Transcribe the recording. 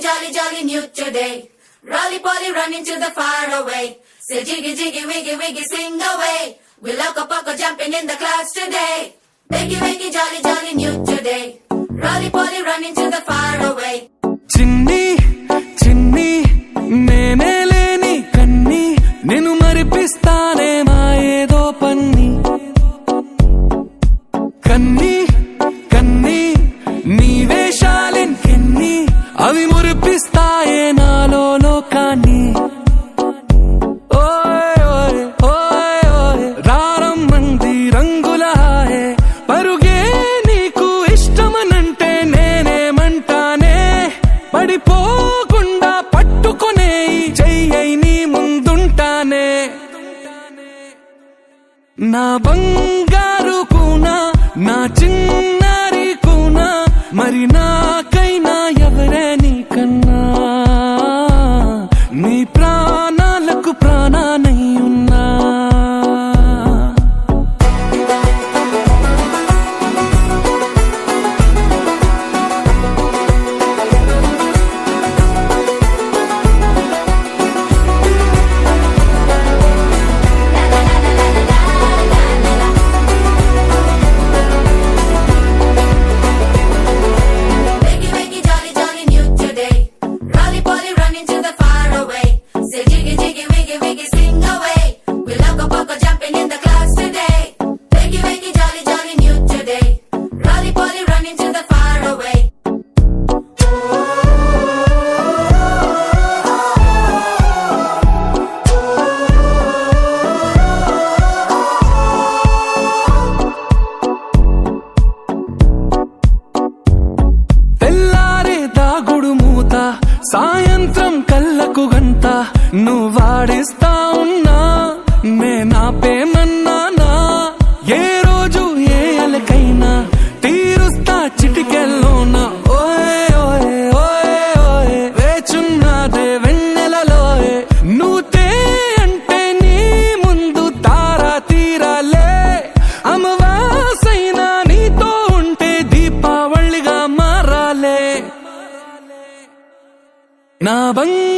jolly, jolly, new today. Rolly polly run into the far away. Say jiggy, jiggy, wiggy, wiggy, sing away. We loco poco jumping in the clouds today. Wiggy, wiggy, jolly, jolly new today. Rolly polly run into the far away. పడిపోకుండా పట్టుకునే చెయ్యి నీ ముందుంటానే. నా బంగారు కూనా నా చిన్నారి కూనా మరి నా కళ్ళకు గంట నువ్వు వాడిస్తా ఉన్నా నేనాపేమన్నానా ఏ రోజు ఏ అలకైనా తీరుస్తా చిటికెల్లోనా? ఓయ్ ఓయ్ ఓయ్ ఓయ్ వేచున్నదే వెన్నెలలోయే నువ్వుతే అంటే నీ ముందు తారా తీరాలే. అమవాసైనా నీతో ఉంటే దీపావళిగా మారాలే. నా బంగారు